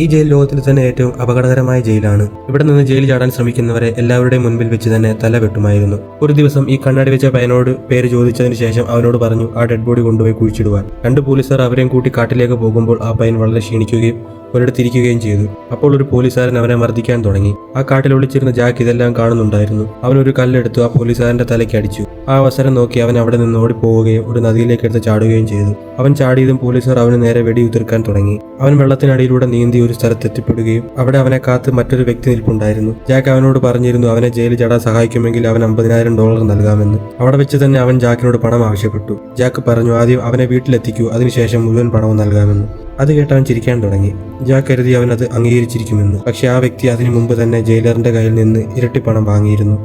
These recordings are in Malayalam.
ഈ ജയിൽ ലോകത്തിൽ തന്നെ ഏറ്റവും അപകടകരമായ ജയിലാണ്. ഇവിടെ നിന്ന് ജയിലിൽ ചാടാൻ ശ്രമിക്കുന്നവരെ എല്ലാവരുടെയും മുൻപിൽ വെച്ച് തന്നെ തല വെട്ടുമായിരുന്നു. ഒരു ദിവസം ഈ കണ്ണാടി വെച്ച പയ്യനോട് പേര് ചോദിച്ചതിന് ശേഷം അവനോട് പറഞ്ഞു ആ ഡെഡ് ബോഡി കൊണ്ടുപോയി കുഴിച്ചിടുവാൻ. രണ്ട് പോലീസുകാർ അവരെയും കൂട്ടി കാട്ടിലേക്ക് പോകുമ്പോൾ ആ പയ്യൻ വളരെ ക്ഷീണിക്കുകയും ഒരിടത്തിരിക്കുകയും ചെയ്തു. അപ്പോൾ ഒരു പോലീസുകാരൻ അവനെ മർദ്ദിക്കാൻ തുടങ്ങി. ആ കാട്ടിൽ ഒളിച്ചിരുന്ന ജാക്ക് ഇതെല്ലാം കാണുന്നുണ്ടായിരുന്നു. അവൻ ഒരു കല്ലെടുത്തു ആ പോലീസുകാരന്റെ തലയ്ക്ക് അടിച്ചു. ആ അവസരം നോക്കി അവൻ അവിടെ നിന്ന് ഓടിപ്പോവുകയും ഒരു നദിയിലേക്ക് എടുത്ത് ചാടുകയും ചെയ്തു. അവൻ ചാടിയതും പോലീസുകാർ അവന് നേരെ വെടിയുതിർക്കാൻ തുടങ്ങി. അവൻ വെള്ളത്തിനടിയിലൂടെ നീന്തി ഒരു സ്ഥലത്ത് എത്തിപ്പെടുകയും അവിടെ അവനെ കാത്ത് മറ്റൊരു വ്യക്തി നിൽപ്പുണ്ടായിരുന്നു. ജാക്ക് അവനോട് പറഞ്ഞിരുന്നു അവനെ ജയിലിൽ ചാടാൻ സഹായിക്കുമെങ്കിൽ അവൻ അമ്പതിനായിരം ഡോളർ നൽകാമെന്ന്. അവിടെ വെച്ച് തന്നെ അവൻ ജാക്കിനോട് പണം ആവശ്യപ്പെട്ടു. ജാക്ക് പറഞ്ഞു ആദ്യം അവനെ വീട്ടിലെത്തിക്കൂ അതിനുശേഷം മുഴുവൻ പണവും നൽകാമെന്ന്. അത് കേട്ട് അവൻ ചിരിക്കാൻ തുടങ്ങി. ജാ കരുതി അവൻ അത് അംഗീകരിച്ചിരിക്കുമെന്ന്. പക്ഷെ ആ വ്യക്തി അതിനു മുമ്പ് തന്നെ ജയിലറിന്റെ കയ്യിൽ നിന്ന് ഇരട്ടി പണം വാങ്ങിയിരുന്നു.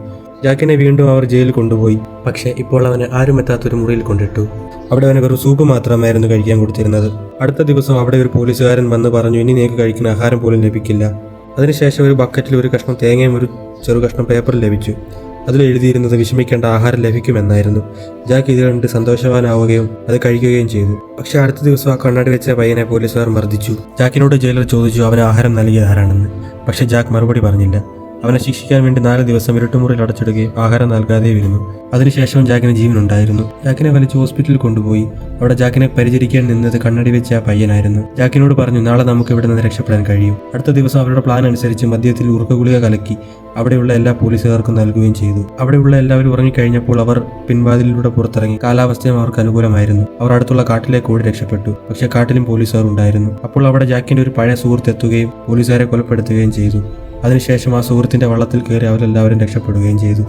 ജാക്കിനെ വീണ്ടും അവർ ജയിലിൽ കൊണ്ടുപോയി. പക്ഷെ ഇപ്പോൾ അവനെ ആരും എത്താത്തൊരു മുറിയിൽ കൊണ്ടിട്ടു. അവിടെ അവന് വെറും സൂപ്പ് മാത്രമായിരുന്നു കഴിക്കാൻ കൊടുത്തിരുന്നത്. അടുത്ത ദിവസം അവിടെ ഒരു പോലീസുകാരൻ വന്ന് പറഞ്ഞു ഇനി നിനക്ക് കഴിക്കുന്ന ആഹാരം പോലും ലഭിക്കില്ല. അതിനുശേഷം ഒരു ബക്കറ്റിൽ ഒരു കഷ്ണം തേങ്ങയും ഒരു ചെറു കഷ്ണം പേപ്പറും ലഭിച്ചു. അതിൽ എഴുതിയിരുന്നത് വിഷമിക്കേണ്ട ആഹാരം ലഭിക്കുമെന്നായിരുന്നു. ജാക്ക് ഇത് കണ്ട് സന്തോഷവാനാവുകയും അത് കഴിക്കുകയും ചെയ്തു. പക്ഷെ അടുത്ത ദിവസം ആ കണ്ണാടി വെച്ച പയ്യനെ പോലീസുകാർ മർദ്ദിച്ചു. ജാക്കിനോട് ജയിലർ ചോദിച്ചു അവന് ആഹാരം നൽകിയ ആരാണെന്ന് പക്ഷെ ജാക്ക് മറുപടി പറഞ്ഞില്ല. അവനെ ശിക്ഷിക്കാൻ വേണ്ടി നാല് ദിവസം ഇരുട്ടുമുറിയിൽ അടച്ചിടുകയും ആഹാരം നൽകാതെ വരുന്നു. അതിനുശേഷം ജാക്കിന് ജീവനുണ്ടായിരുന്നു. ജാക്കിനെ വലിച്ച് ഹോസ്പിറ്റലിൽ കൊണ്ടുപോയി. അവിടെ ജാക്കിനെ പരിചരിക്കാൻ നിന്നത് കണ്ണടി വെച്ച ആ പയ്യനായിരുന്നു. ജാക്കിനോട് പറഞ്ഞു നാളെ നമുക്ക് ഇവിടെ നിന്ന് രക്ഷപ്പെടാൻ കഴിയും. അടുത്ത ദിവസം അവരുടെ പ്ലാൻ അനുസരിച്ച് മദ്യത്തിൽ ഉറുക്കഗുളിക കലക്കി അവിടെയുള്ള എല്ലാ പോലീസുകാർക്കും നൽകുകയും ചെയ്തു. അവിടെയുള്ള എല്ലാവരും ഉറങ്ങിക്കഴിഞ്ഞപ്പോൾ അവർ പിൻവാതിലിലൂടെ പുറത്തിറങ്ങി. കാലാവസ്ഥയും അവർക്ക് അനുകൂലമായിരുന്നു. അവർ അടുത്തുള്ള കാട്ടിലേക്ക് ഓടി രക്ഷപ്പെട്ടു. പക്ഷേ കാട്ടിലും പോലീസുകാർ ഉണ്ടായിരുന്നു. അപ്പോൾ അവിടെ ജാക്കിന്റെ ഒരു പഴയ സുഹൃത്ത് എത്തുകയും പോലീസുകാരെ കൊലപ്പെടുത്തുകയും ചെയ്തു. അതിനുശേഷം ആ സുഹൃത്തിന്റെ വള്ളത്തിൽ കയറി അവരെല്ലാവരും രക്ഷപ്പെടുകയും ചെയ്തു.